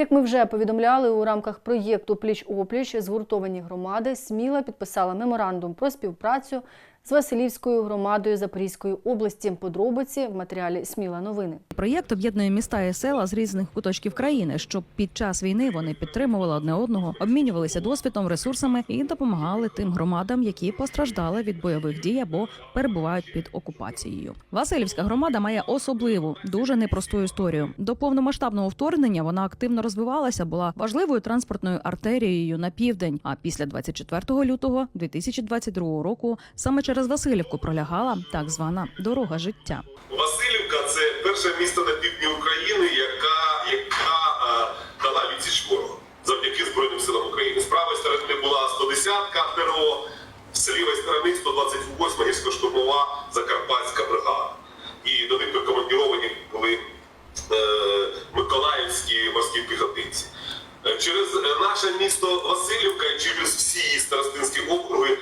Як ми вже повідомляли, у рамках проєкту Пліч опліч згуртовані громади сміла підписала меморандум про співпрацю з Василівською громадою Запорізької області. Подробиці в матеріалі Сміла новини. Проєкт об'єднує міста і села з різних куточків країни, щоб під час війни вони підтримували одне одного, обмінювалися досвідом, ресурсами і допомагали тим громадам, які постраждали від бойових дій або перебувають під окупацією. Васильівська громада має особливу, дуже непросту історію. До повномасштабного вторгнення вона активно розвивалася, була важливою транспортною артерією на південь. А після 24 лютого 2022 року саме через Васильівку пролягала так звана дорога життя. Васильівка це перше місто на півдні України, яка, яка е, дала відсіч ворогу завдяки Збройним силам України. З правої сторони була 110-ка ТРО, з лівої сторони 128-ма гірсько-штурмова Закарпатська бригада. І до них прикомандіровані були е, Миколаївські морські піхотинці. Е, Через е, наше місто Васильівка і через всі старостинські округи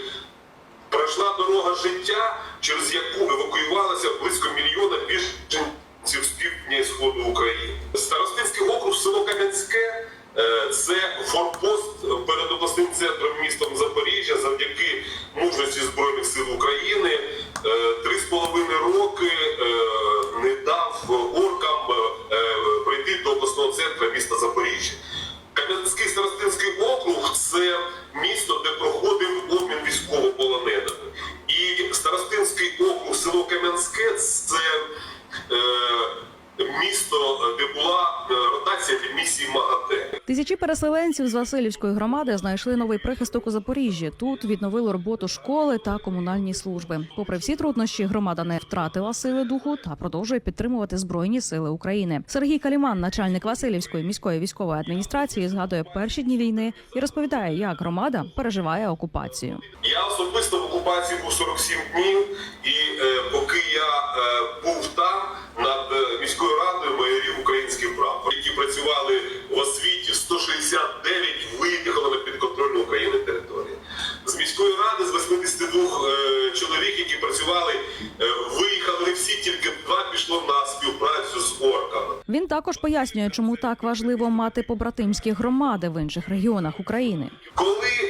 дорога життя, через яку евакуювалося близько мільйона біженців з півдня і сходу України. Старостинський округ село Кам'янське е, це форпост перед обласним центром містом Запоріжжя завдяки мужності Збройних сил України. Тисячі переселенців з Васильівської громади знайшли новий прихисток у Запоріжжі. Тут відновили роботу школи та комунальні служби. Попри всі труднощі, громада не втратила сили духу та продовжує підтримувати збройні сили України. Сергій Каліман, начальник Васильівської міської військової адміністрації, згадує перші дні війни і розповідає, як громада переживає окупацію. Я особисто в окупації був 47 днів, і е, поки я е, був 82 е, чоловік, які працювали, е, виїхали всі, тільки два пішло на співпрацю з орками. Він також пояснює, чому так важливо мати побратимські громади в інших регіонах України. Коли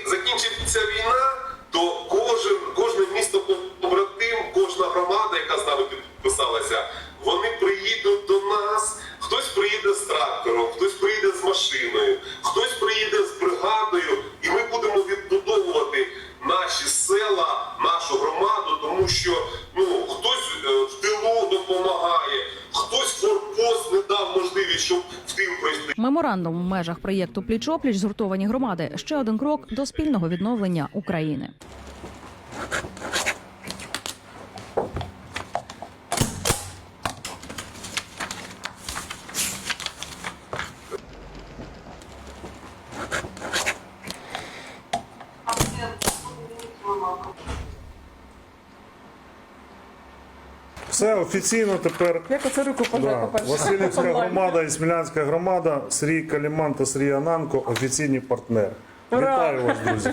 Меморандум в межах проєкту Пліч-опліч згуртовані громади ще один крок до спільного відновлення України. Все офіційно тепер. Як оце руку Да. Васильівська громада і Смілянська громада, Сергій Каліман та Сергій Ананко офіційні партнери. Вітаю вас, друзі.